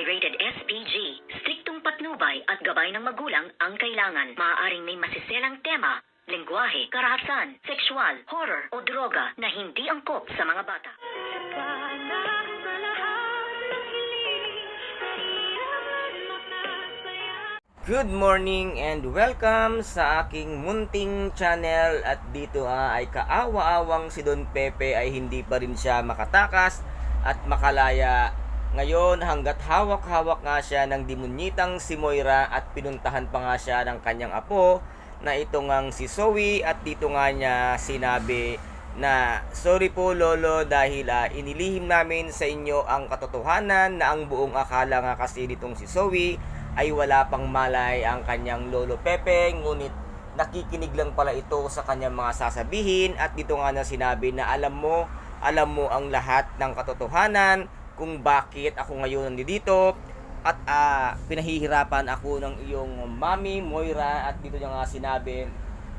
ay rated SPG. Striktong patnubay at gabay ng magulang ang kailangan. Maaaring may masiselang tema, lengguwahe, karahasan, sexual, horror o droga na hindi angkop sa mga bata. Good morning and welcome sa aking munting channel at dito nga ay kaawa-awang si Don Pepe ay hindi pa rin siya makatakas at makalaya. Ngayon hanggat hawak-hawak nga siya ng demonitang si Moira at pinuntahan pa nga siya ng kanyang apo na ito ngang si Zoe at dito nga niya sinabi na sorry po lolo dahil ah, inilihim namin sa inyo ang katotohanan na ang buong akala nga kasi nitong si Zoe ay wala pang malay ang kanyang lolo Pepe ngunit nakikinig lang pala ito sa kanyang mga sasabihin at dito nga na sinabi na alam mo alam mo ang lahat ng katotohanan kung bakit ako ngayon nandito at ah, pinahihirapan ako ng iyong mami Moira at dito niya nga sinabi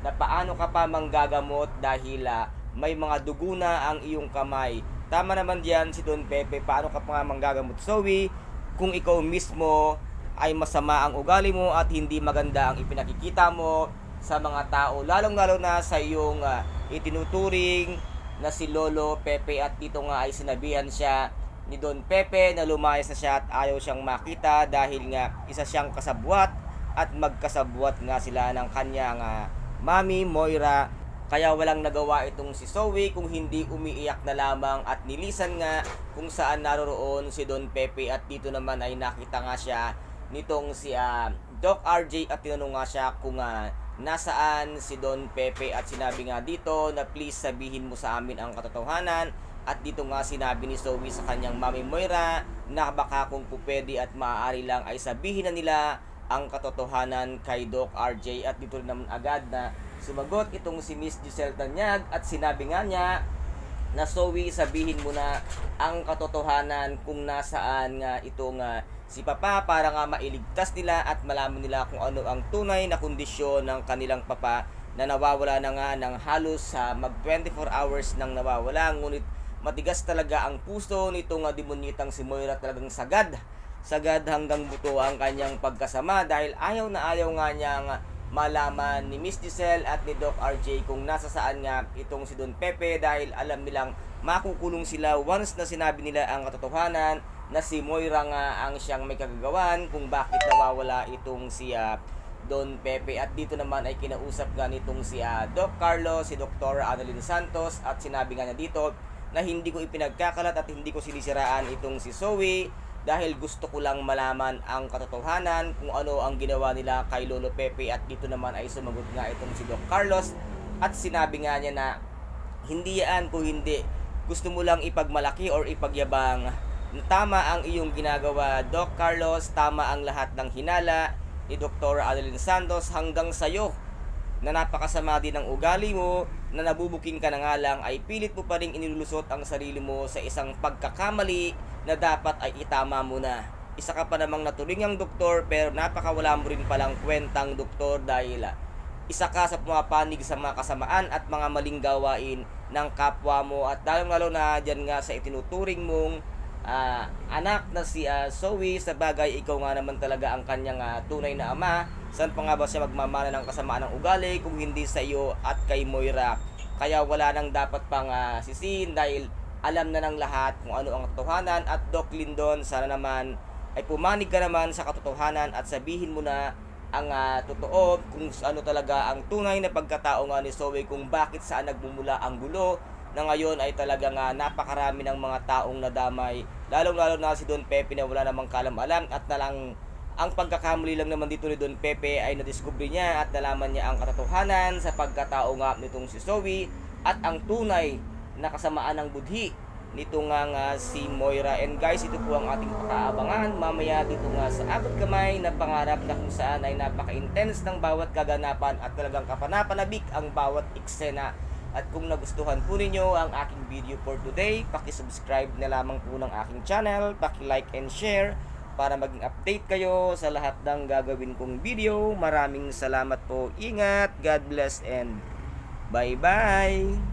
na paano ka pa manggagamot dahil ah, may mga dugo na ang iyong kamay. Tama naman diyan si Don Pepe, paano ka pa manggagamot Zoe kung ikaw mismo ay masama ang ugali mo at hindi maganda ang ipinakikita mo sa mga tao, lalong-lalo na sa iyong ah, itinuturing na si Lolo Pepe at dito nga ay sinabihan siya ni Don Pepe na lumayas na siya at ayaw siyang makita dahil nga isa siyang kasabwat at magkasabwat nga sila ng kanyang ah, mami Moira. Kaya walang nagawa itong si Zoe kung hindi umiiyak na lamang at nilisan nga kung saan naroroon si Don Pepe at dito naman ay nakita nga siya nitong si ah, Doc RJ at tinanong nga siya kung ah, nasaan si Don Pepe at sinabi nga dito na please sabihin mo sa amin ang katotohanan at dito nga sinabi ni Zoe sa kanyang mami Moira na baka kung po pwede at maaari lang ay sabihin na nila ang katotohanan kay Doc RJ at dito naman agad na sumagot itong si Miss Giselle Tanyag at sinabi nga niya na Zoe sabihin mo na ang katotohanan kung nasaan nga itong ah, si Papa para nga mailigtas nila at malaman nila kung ano ang tunay na kondisyon ng kanilang Papa na nawawala na nga ng halos sa mag 24 hours nang nawawala. Ngunit matigas talaga ang puso nitong uh, demonitang si Moira talagang sagad sagad hanggang buto ang kanyang pagkasama dahil ayaw na ayaw nga niyang malaman ni Miss Giselle at ni Doc RJ kung nasa saan nga itong si Don Pepe dahil alam nilang makukulong sila once na sinabi nila ang katotohanan na si Moira nga ang siyang may kagagawan kung bakit nawawala itong si ah, Don Pepe at dito naman ay kinausap nga nitong si ah, Doc Carlos, si Dr. Annalyn Santos at sinabi nga niya dito na hindi ko ipinagkakalat at hindi ko sinisiraan itong si Zoe dahil gusto ko lang malaman ang katotohanan kung ano ang ginawa nila kay Lolo Pepe at dito naman ay sumagot nga itong si Doc Carlos. At sinabi nga niya na hindi yan kung hindi. Gusto mo lang ipagmalaki or ipagyabang. Tama ang iyong ginagawa Doc Carlos. Tama ang lahat ng hinala ni Dr. Adeline Santos. Hanggang sa'yo na napakasama din ng ugali mo na nabubuking ka na nga lang ay pilit mo pa rin inilulusot ang sarili mo sa isang pagkakamali na dapat ay itama mo na. Isa ka pa namang naturingang doktor pero napakawala mo rin palang kwentang doktor dahil ah, isa ka sa pumapanig sa mga kasamaan at mga maling gawain ng kapwa mo at lalong lalo na dyan nga sa itinuturing mong ah, anak na si ah, Zoe. Sa bagay ikaw nga naman talaga ang kanyang ah, tunay na ama. Saan pa nga ba siya magmamana ng kasamaan ng ugali kung hindi sa iyo at kay Moira? Kaya wala nang dapat pang ah, sisihin dahil alam na ng lahat kung ano ang katotohanan. At Doc Lindon sana naman ay pumanig ka naman sa katotohanan at sabihin mo na ang ah, totoo kung ano talaga ang tunay na pagkatao nga ni Zoe kung bakit saan nagmumula ang gulo na ngayon ay talaga nga napakarami ng mga taong nadamay. Lalong lalo na si Don Pepe na wala namang kalam-alam at na lang ang pagkakamali lang naman dito ni Don Pepe ay nadiskubre niya at nalaman niya ang katotohanan sa pagkatao nga nitong si Zoe at ang tunay na kasamaan ng budhi nito nga nga si Moira. And guys ito po ang ating pakaabangan. Mamaya dito nga sa abot kamay na pangarap na kung saan ay napaka-intense ng bawat kaganapan at talagang kapanapanabik ang bawat eksena at kung nagustuhan po ninyo ang aking video for today paki-subscribe na lamang po ng aking channel paki-like and share para maging update kayo sa lahat ng gagawin kong video. Maraming salamat po. Ingat. God bless and bye bye